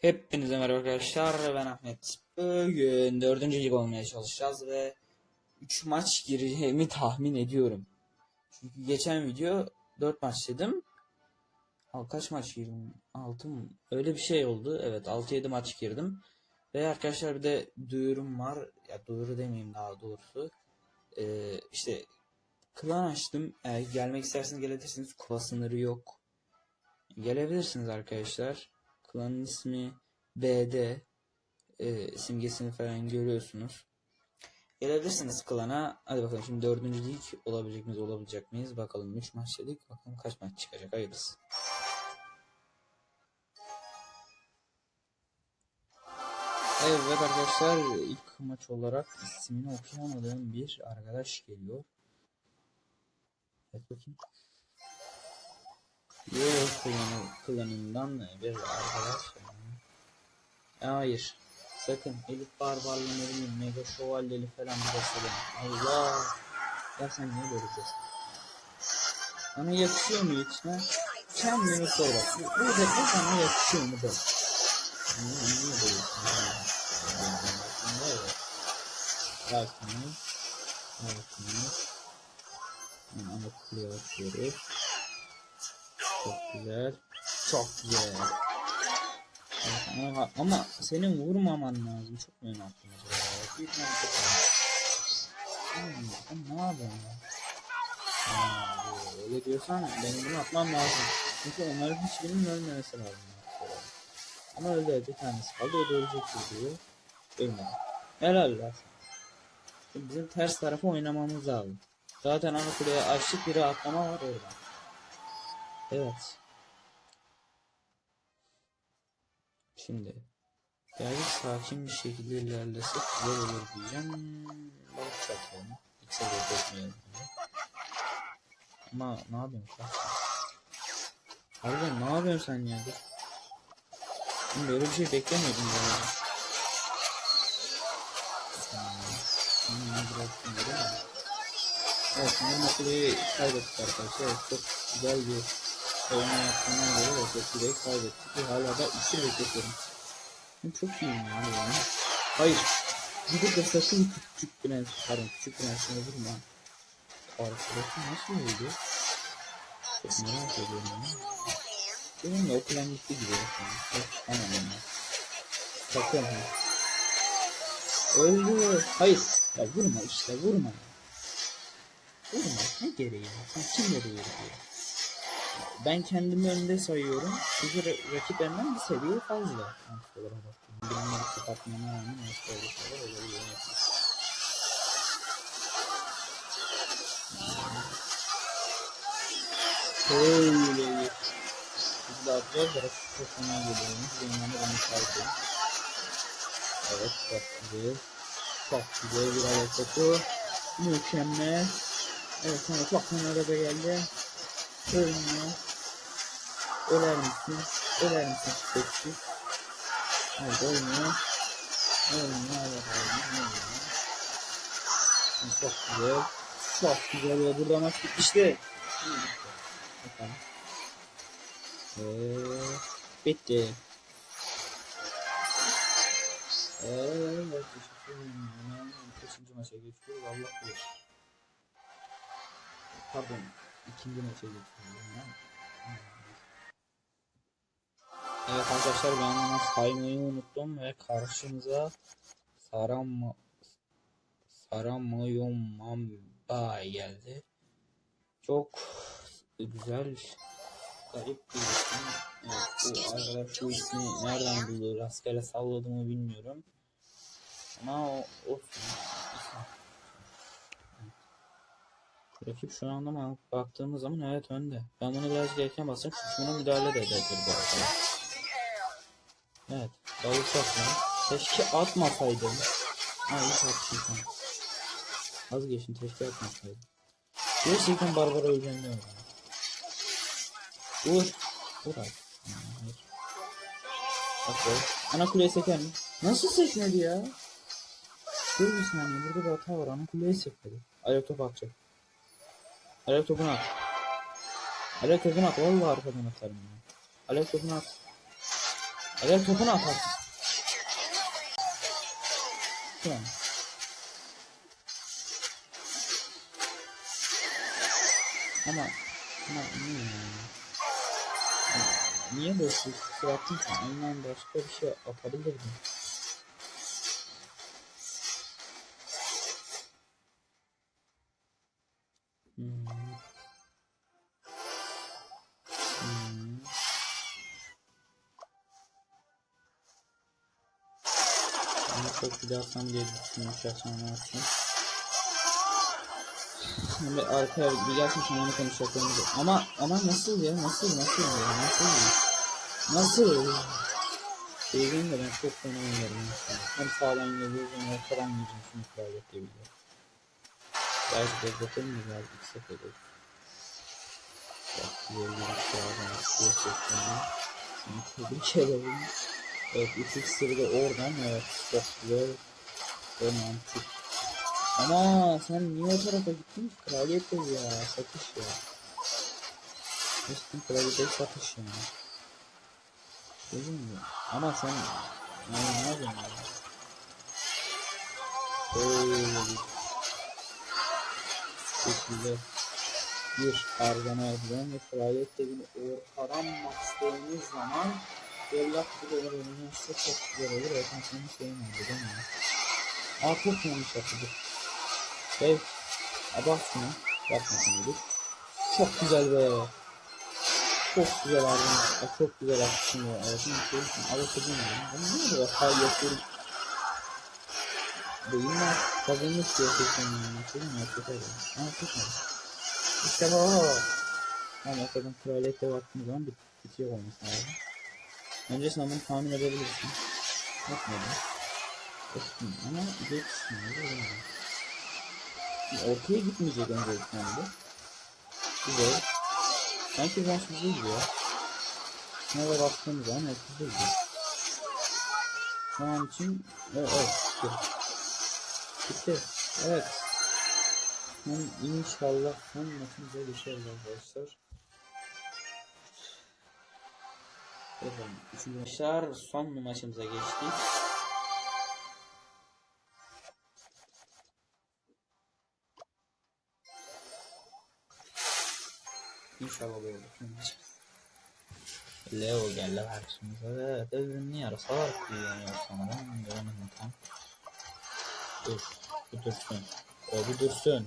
Hepinize merhaba arkadaşlar ben Ahmet. Bugün dördüncü lig olmaya çalışacağız ve 3 maç gireceğimi tahmin ediyorum. Çünkü geçen video 4 maç dedim. Al kaç maç girdim? 6 mı? Öyle bir şey oldu. Evet 6-7 maç girdim. Ve arkadaşlar bir de duyurum var. Ya duyuru demeyeyim daha doğrusu. Ee, işte klan açtım. Eğer gelmek isterseniz gelebilirsiniz. Kupa sınırı yok. Gelebilirsiniz arkadaşlar. Klanın ismi BD e, simgesini falan görüyorsunuz. Gelebilirsiniz klana. Hadi bakalım şimdi dördüncü lig olabilecek miyiz olabilecek miyiz? Bakalım 3 maç dedik. Bakalım kaç maç çıkacak. Hayırlısı. Evet arkadaşlar ilk maç olarak ismini okuyamadığım bir arkadaş geliyor. Evet bakayım. Yo klanı, klanından bir arkadaş. Hayır. Sakın elit barbarlı ne bileyim mega şövalyeli falan söyleme. Allah. Ya sen niye böyle diyorsun? Sana yakışıyor mu hiç ha? Kendini sor bak. Bu, da bu sana yakışıyor mu de. Niye, niye böyle diyorsun? Ol. Yani ana kuleye atıyoruz. Çok güzel. Çok güzel. Ama, senin vurmaman lazım. Çok mu öne attın acaba? Büyük ne yapıyorsun ya? Ha, öyle diyorsan benim bunu atmam lazım. Çünkü onların hiçbirinin ölmemesi lazım. Ama öldü bir tanesi kaldı. O da ölecek diyor. Ölmedi. Helal lan. Şimdi bizim ters tarafa oynamamız lazım. Zaten ana kuleye açtık biri atlama var orada. Evet. Şimdi birazcık sakin bir şekilde ilerlesek güzel olur diyeceğim. Balık çatalım. Hiç sebep etmeyelim diye. Ama ne yapıyorsun sen? Harbiden ne yapıyorsun sen ya? Ben böyle bir şey beklemiyordum mi? Evet, şimdi makuleyi kaybettik arkadaşlar. Evet, çok güzel bir savunma yaptığından dolayı güzel kaybettik. Ve hala da bekletiyorum. Ben çok iyiyim ya bu yani. Hayır. Gidip de sakın küçük prens, pardon küçük prensine vurma. Arkadaşım nasıl oldu? Çok merak ediyorum ya. Benim de okulan gitti gibi. Çok aman. Sakın ha. Öldü. Hayır. Ya vurma işte vurma. Vurma. Ne gereği var? Sen kimleri vuruyor? Ben kendimi önde sayıyorum. Çünkü ra- rakip benden bir seviye fazla. Kontrolere baktım. Birimleri kapatmama rağmen başka öyle şeyler olabiliyor. Öyle bir. De atacağız da rakip çok fena geliyormuş. Benim yanımda bunu saydım. Evet çok güzel. Çok güzel bir alet topu. Mükemmel. Evet sonra çok fena araba geldi. Ölmüyor. Öler misin? Öler misin? Hayır ölmüyor. Ölmüyor. Evet ölmüyor. Çok güzel. Çok güzel ve burada maç bitmişti. Bakalım. Ve bitti. Evet. Kaçıncı maça geçiyoruz? Allah bilir. Pardon, ikinci maça geçiyoruz. Evet arkadaşlar ben ama saymayı unuttum ve karşımıza Saram Saramayomamba geldi. Çok güzel garip bir isim. Evet, bu arkadaş bu ismi nereden buldu? Rastgele salladığımı bilmiyorum. Ama o. İsmi. Rakip şu anda baktığımız zaman evet önde. Ben bunu biraz erken basacağım çünkü buna müdahale de edebilir bu arada. Evet. Balık atma. Keşke atmasaydım. Ha iyi atmışım. Az geçin keşke atmasaydım. Gerçekten Barbara öleceğim oldu? Vur. Vur abi. Böyle. Ana kuleye seker mi? Nasıl sekmedi ya? Dur bir saniye burada bir hata var. Ana kuleye sekmedi. Ayak topu atacak. Ayak topunu at. Ayak topunu at. Vallahi arkadan atarım ya. Ayak topunu at. Evet topunu at artık. Şu an. Ama ama niye yani? Ya, Niye boş bir kusur attın ki? Aynen başka bir şey atabilirdim. Ama çok gidersem diye düşünüyorum şahsen yapayım. Şimdi arkaya bir gelsin şimdi onu konuşacaklarımız. Ama ama nasıl ya nasıl nasıl ya nasıl ya? Nasıl? Dediğim de ben çok fena oynarım. Hem sağdan geliyoruz hem ortadan yiyeceğim şunu kraliyet diye biliyorum. Belki de bakalım mı biraz yüksek olur. Bak böyle bir şey aldım. Size çektiğimi. Seni tebrik ederim. Evet 3 sırrı da oradan evet güzel. Romantik. Ama sen niye o tarafa gittin ki? Kraliyet değil ya. Satış ya. Üstün kraliyet değil, satış ya. Değil mi? Ama sen ne yapıyorsun ya? Bir şekilde bir Arzana yazılan ve kraliyet devini ortadan bastığınız zaman Yellak bir olur oynarsa çok güzel olur. Zaten senin şeyin oldu değil mi? Çok yanlış yapıldı. Dev. Abart şunu. Yapmasın dedik. Çok güzel be. Çok güzel abi. Çok güzel atmışsın ya. Ağzını koyuyorsun. Alırsın ya. Bunu niye böyle hal yapıyorum? Değil mi? Kazanmış diye seçiyorum yani. Değil mi? Çok öyle. Çok güzel. İşte bu. Ama kadın kraliyete baktığın zaman bit bitiyor olması lazım. Öncesinde bunu tahmin edebilirsin. Yapmadım. Ettim ama geçmiyor. Ortaya gitmeyecek öncelikle de. Güzel. Sanki maç güzel gidiyor. Nereye baktığımız zaman güzel gidiyor. Şu an için evet, evet bitti. Bitti. Evet. Son inşallah son maçımıza geçeriz arkadaşlar. Efendim, üçüncü maçlar son maçımıza geçtik. İnşallah böyle olur. Leo geldi karşımıza ve devrimli yarısalar kullanıyor sanırım. Göremedim tam. Dur, bir dursun. O bir dursun.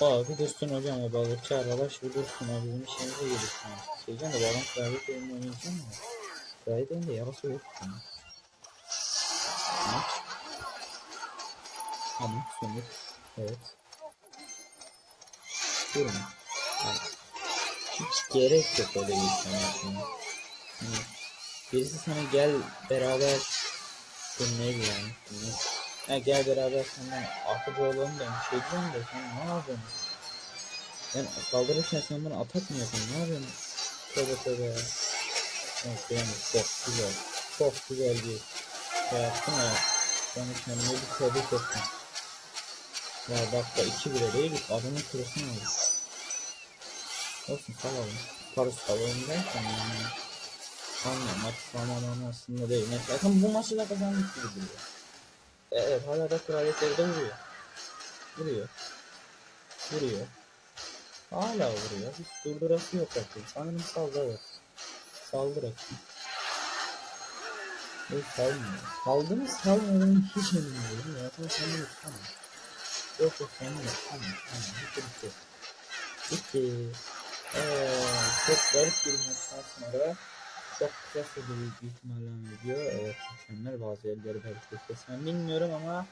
Aa bir dursun hocam o balıkçı arkadaş bir dursun. O bizim işimize gelir. Söyleyeceğim de adam kıyafet oyunu oynayacağım mı? Kıyafet oyunda yarası yok. Maç. Tamam sonuç. Evet. Evet. Hiç gerek yok öyle bir şey yapmaya. Hani birisi sana gel beraber dönmeyi yani. Hani, ha, gel beraber senden atıcı olalım demiş. Şey diyeceğim de sen ne yapıyorsun? Ben saldırırken sen bana atak mı yapıyorsun? Ne yapıyorsun? Tövbe tövbe ya. Evet, yani çok güzel. Çok güzel bir şey yaptın ya. Ben kendime bir tebrik ettim. Ya dakika 2 bile değil. Adamın kırısını aldı. Olsun salalım. Parası salalım derken yani. Anla maç tamamlaması aslında değil. Mesela bu maçı da kazandık gibi duruyor. E, Evet hala da kraliyetleri de vuruyor. Vuruyor. Vuruyor. Hala vuruyor. Hiç durdurası yok artık. Sanırım saldı evet. Saldı rakip. Yok salmıyor. Saldı mı salmıyor mu hiç emin değilim. Ya tamam sen de tamam. Yok yok sen de tamam. Bitti bitti. Bitti. Ee, çok garip bir maçtan sonra çok kısa sürdü büyük bir ihtimalle video. Evet hakemler bazı yerleri belki kesmem bilmiyorum ama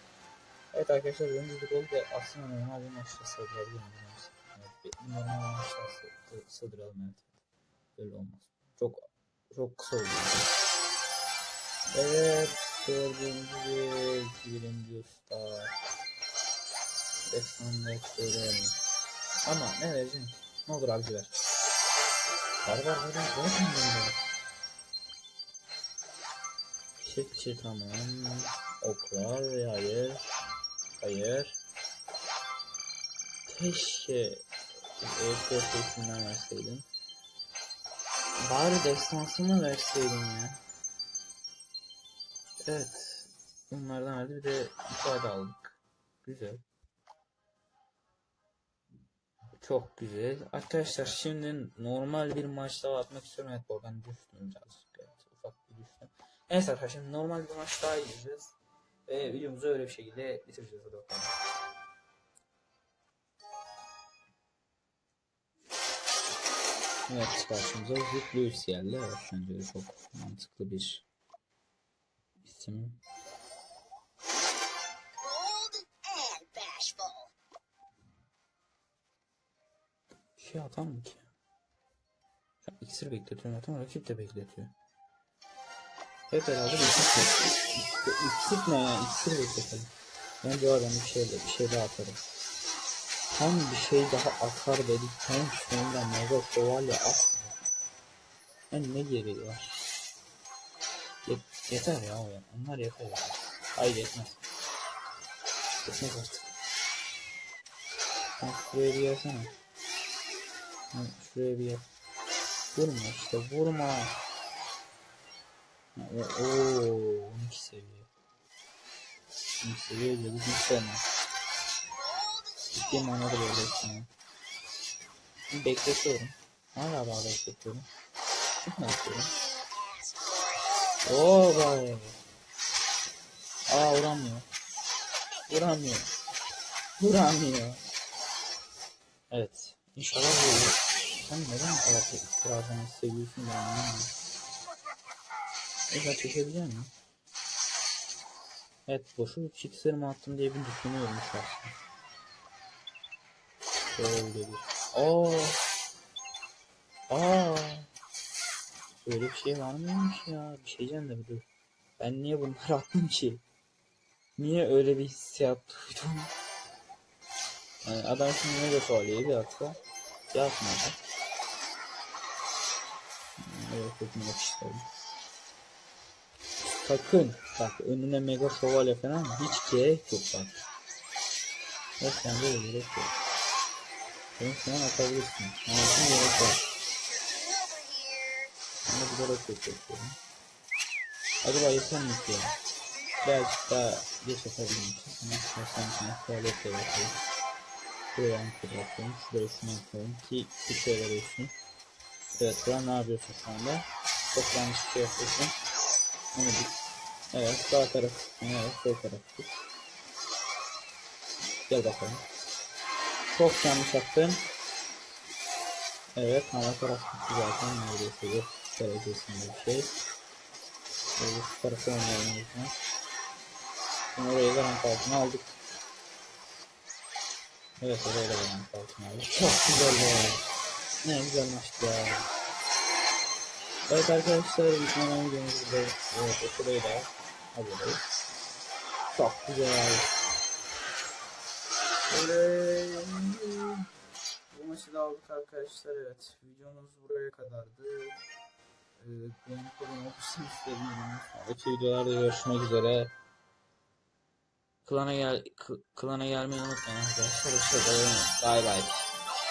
Evet arkadaşlar oyunculuk oldu da aslında normal bir maçta sığdırabilirim. Evet, bir normal maçta sı- sığdıralım evet. Böyle olmaz. Çok çok kısa oldu. Evet gördüğünüz gibi birinci usta. Efsane söyleyelim. Ama ne vereceğim? Ne olur abici var var. Zaten böyle. Çiftçi tamam. Oklar hayır. Hayır. Keşke EPS'inden verseydin. Bari destansını verseydin ya. Evet. Bunlardan hadi bir de ifade aldık. Güzel. Çok güzel. Arkadaşlar şimdi normal bir maç daha atmak istiyorum. Evet oradan düştüm birazcık. Evet, arkadaşlar normal bir maç daha izleyeceğiz. Ve videomuzu öyle bir şekilde bitireceğiz. Hadi bakalım. Evet karşımıza Rick Lewis geldi. Evet bence çok mantıklı bir isim. Bir şey atar mı ki? İksir bekletiyorum ama rakip de bekletiyor. Hep beraber İksir- İksir ne ya? İksir bekletelim. Ben bu adamı bir şey, bir şey daha atarım. Tam bir şey daha atar dedik. Tam sonra mega şövalye at. Yani ne gereği var? Yet- yeter ya o ya. Onlar yeter ya. Hayır yetmez. Yetmez artık. Sen şuraya bir. Ha, Şuraya bir yer. Vurma işte vurma. Oo, 12 seviye. 12 seviye hiç sevmem. Ciddi manada böyle istemem. Şimdi bekletiyorum. Hala daha bekletiyorum. Çıkma istiyorum. Oo bay. Aa vuramıyor. Vuramıyor. Vuramıyor. Evet. İnşallah böyle. Sen neden bu kadar ısrardan seviyorsun ben anlamıyorum. Mesela çekebiliyor muyum? Evet boşu bir çiksir mi attım diye bir düşünüyorum şahsen. Şöyle bir. Aa. Aa. Öyle bir şey var mıymış ya? Bir şey diyeceğim de bir dur. Ben niye bunları attım ki? Niye öyle bir hissiyat duydum? Yani adam şimdi ne de söyleyeyim bir atsa. Yapmadı. Evet bakın yapıştırdım. Sakın bak önüne mega şövalye falan hiç gerek yok bak. Yok bende de gerek yok. Sen şu an atabilirsin. Ağzına gerek. Ben de bir de roket yapıyorum. Acaba yeter mi ki? Birazcık daha geç atabilirim. Ama istersen sana tuvalet de yapayım. Şuraya anket yapalım. Şuraya şunu yapalım ki bir şeyler olsun. Evet Buran ne yapıyorsun şu anda? Çok yanlış bir şey yapıyorsun. Onu dik. Evet sağ taraf. Evet sol taraf. dik. Gel bakalım. Çok yanlış yaptın. Evet hava taraf gitti zaten neredeyse yok derecesinde bir şey. Böyle şu tarafa oynayalım o yüzden. Şimdi oraya garanti altına aldık. Evet oraya da garanti altına aldık. Çok güzel ya. Ne güzel maçtı ya. Evet arkadaşlar bitmeden videomuz burada. Evet şurayı da hazırlayız. Çok güzel. Böyle bu maçı da aldık arkadaşlar evet. Videomuz buraya kadardı. Ee, benim kolum olursanız sevinirim. Sonraki videolarda görüşmek üzere. Klana gel kl- klana gelmeyi unutmayın arkadaşlar. Hoşçakalın. Bay bay.